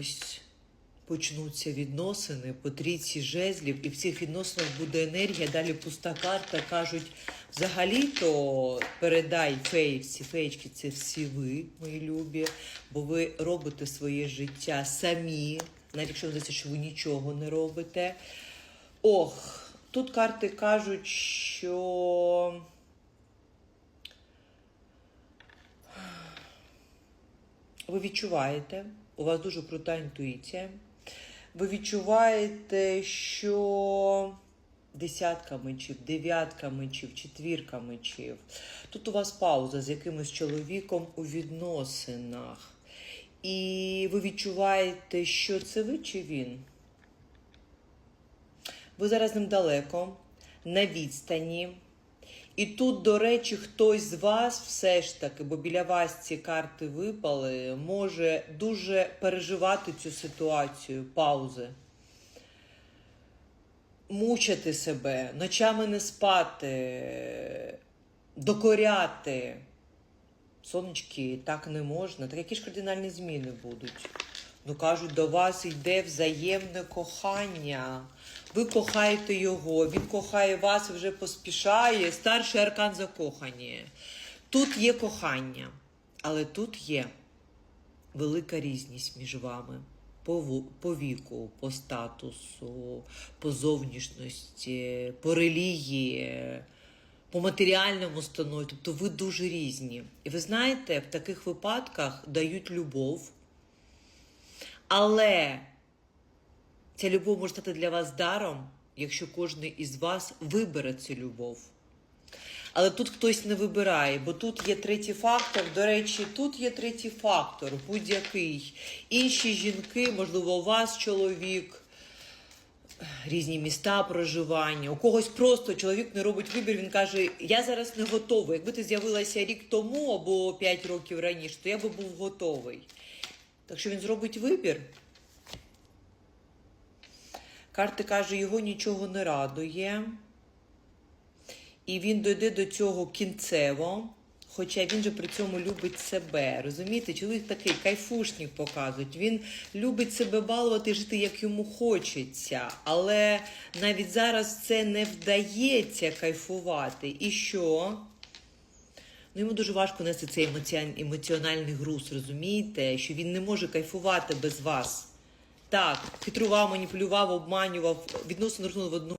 Ось почнуться відносини по трійці жезлів, і в цих відносинах буде енергія. Далі пуста карта. Кажуть, взагалі-то передай феївці, феєчки це всі ви, мої любі, бо ви робите своє життя самі, навіть якщо здається, що ви нічого не робите. Ох, тут карти кажуть, що. Ви відчуваєте, у вас дуже крута інтуїція. Ви відчуваєте, що десятка мечів, дев'ятка мечів, четвірка мечів. Тут у вас пауза з якимось чоловіком у відносинах. І ви відчуваєте, що це ви чи він? Ви зараз ним далеко, на відстані. І тут, до речі, хтось з вас все ж таки, бо біля вас ці карти випали, може дуже переживати цю ситуацію, паузи. Мучити себе, ночами не спати, докоряти. Сонечки, так не можна. Так які ж кардинальні зміни будуть? Ну кажуть, до вас йде взаємне кохання. Ви кохаєте його, він кохає вас вже поспішає. Старший аркан закохані. Тут є кохання, але тут є велика різність між вами. По віку, по статусу, по зовнішності, по релігії, по матеріальному станові. Тобто ви дуже різні. І ви знаєте, в таких випадках дають любов. Але ця любов може стати для вас даром, якщо кожен із вас вибере цю любов. Але тут хтось не вибирає, бо тут є третій фактор. До речі, тут є третій фактор, будь-який. Інші жінки, можливо, у вас чоловік, різні міста проживання. У когось просто чоловік не робить вибір. Він каже: Я зараз не готовий. Якби ти з'явилася рік тому або 5 років раніше, то я би був готовий. Так що він зробить вибір. Карти каже, його нічого не радує. І він дойде до цього кінцево. Хоча він же при цьому любить себе. Розумієте, чоловік такий кайфушник показують. Він любить себе балувати і жити, як йому хочеться. Але навіть зараз це не вдається кайфувати. І що? Ну, йому дуже важко нести цей емоціон- емоціональний груз, розумієте? Що він не може кайфувати без вас. Так, хитрував, маніпулював, обманював, відносно рахунок в одну.